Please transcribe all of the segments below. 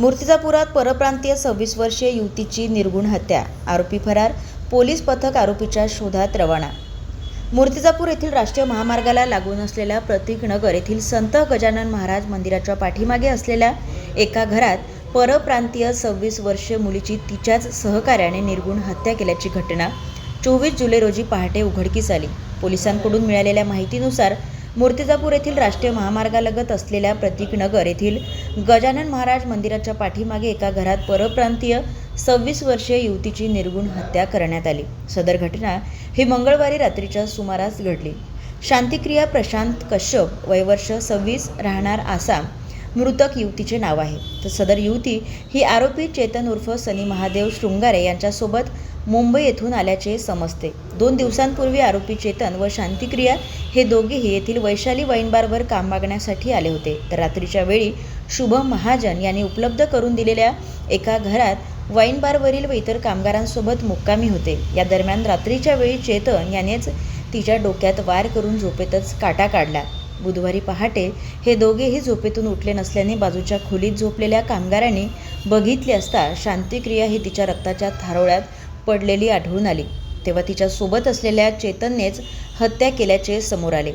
मूर्तिजापुरात परप्रांतीय सव्वीस वर्षीय युवतीची निर्गुण हत्या. आरोपी फरार पोलीस पथक आरोपीच्या शोधात रवाना. मूर्तिजापूर येथील राष्ट्रीय महामार्गाला लागून असलेल्या प्रतीकनगर येथील संत गजानन महाराज मंदिराच्या पाठीमागे असलेल्या एका घरात परप्रांतीय सव्वीस वर्षीय मुलीची तिच्याच सहकार्याने निर्गुण हत्या केल्याची घटना चोवीस जुलै रोजी पहाटे उघडकीस आली. पोलिसांकडून मिळालेल्या माहितीनुसार मूर्तिजापूर येथील राष्ट्रीय महामार्गालगत असलेल्या प्रतीकनगर येथील गजानन महाराज मंदिराच्या पाठीमागे एका घरात परप्रांतीय सव्वीस वर्षीय युवतीची निर्गुण हत्या करण्यात आली. सदर घटना ही मंगळवारी रात्रीच्या सुमारास घडली. शांतिक्रिया प्रशांत कश्यप वयवर्ष सव्वीस राहणार आसाम मृतक युवतीचे नाव आहे. तर सदर युवती ही आरोपी चेतन उर्फ सनी महादेव शृंगारे यांच्यासोबत मुंबई येथून आल्याचे समजते. दोन दिवसांपूर्वी आरोपी चेतन व शांतिक्रिया हे दोघेही येथील वैशाली वाईन बारवर काम मागण्यासाठी आले होते. तर रात्रीच्या वेळी शुभम महाजन यांनी उपलब्ध करून दिलेल्या एका घरात वाईन बारवरील व इतर कामगारांसोबत मुक्कामी होते. या दरम्यान रात्रीच्या वेळी चेतन यानेच तिच्या डोक्यात वार करून झोपेतच काटा काढला. बुधवारी पहाटे हे दोघेही झोपेतून उठले नसल्याने बाजूच्या खोलीत झोपलेल्या कामगारांनी बघितले असता शांतिक्रिया ही तिच्या रक्ताच्या थारोळ्यात पडलेली आढळून आली. तेव्हा तिच्यासोबत असलेल्या चेतननेच हत्या केल्याचे समोर आले.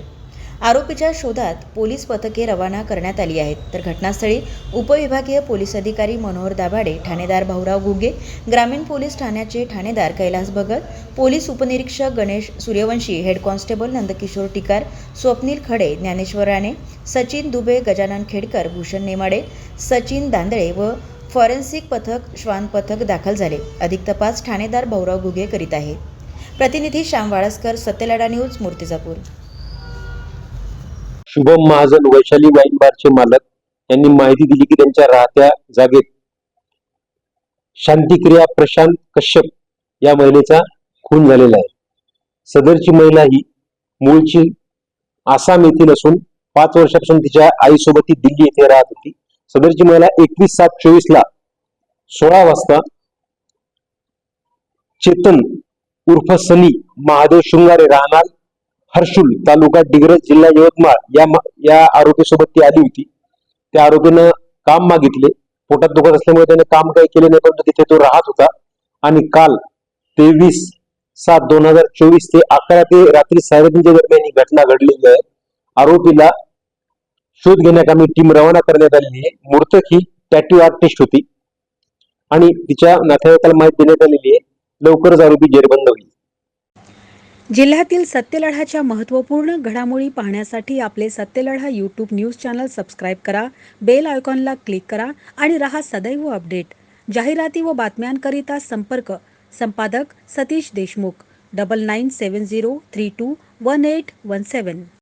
आरोपीच्या शोधात पोलीस पथके रवाना करण्यात आली आहेत. तर घटनास्थळी उपविभागीय पोलीस अधिकारी मनोहर दाभाडे ठाणेदार भाऊराव घुगे ग्रामीण पोलीस ठाण्याचे ठाणेदार कैलास भगत पोलीस उपनिरीक्षक गणेश सूर्यवंशी हेड कॉन्स्टेबल नंदकिशोर टिकार स्वप्नील खडे ज्ञानेश्वर राणे सचिन दुबे गजानन खेडकर भूषण नेमाडे सचिन दांदळे व फॉरेन्सिक पथक श्वान पथक दाखल झाले. अधिक तपास ठाणेदार भाऊराव घुगे करीत आहे. प्रतिनिधी श्याम वाळसकर सत्यलडा न्यूज मूर्तिजापूर. शुभम महाजन वैशाली वाईन बारचे मालक. यांनी माहिती दिली की त्यांच्या राहत्या जागेत शांतिक्रिया प्रशांत कश्यप या महिलेचा खून झालेला आहे. सदरची महिला ही मूळची आसाम येथील असून पाच वर्षापासून तिच्या आईसोबत ती दिल्ली येथे राहत होती. सदरची महिला एकवीस सात चोवीस ला सोळा वाजता चेतन उर्फ सनी महादेव शृंगारे राहणार. हर्षुल तालुका डिग्रज जिल्हा यवतमाळ या या आरोपीसोबत ती आली होती. त्या आरोपीनं काम मागितले. पोटात दुखत असल्यामुळे त्याने काम काही केले नाही परंतु तिथे तो राहत होता. आणि काल तेवीस सात दोन हजार चोवीस ते अकरा ते रात्री साडेतीनच्या दरम्यान ही घटना घडलेली आहे. आरोपीला शोध घेण्याकामी टीम रवाना करण्यात आलेली आहे. मूर्तक ही टॅटू आर्टिस्ट होती. आणि तिच्या नातेवाईकाला माहिती देण्यात आलेली आहे. लवकरच आरोपी जेरबंद होईल. जिल्ह्यातील सत्यलढाच्या महत्त्वपूर्ण घडामोडी पाहण्यासाठी आपले Satyaladha YouTube news channel subscribe करा. बेल आयकॉनला क्लिक करा आणि रहा सदैव अपडेट जाहिराती व बातम्यांकरिता संपर्क. संपादक Satish Deshmukh. Double nine seven zero three two one eight one seven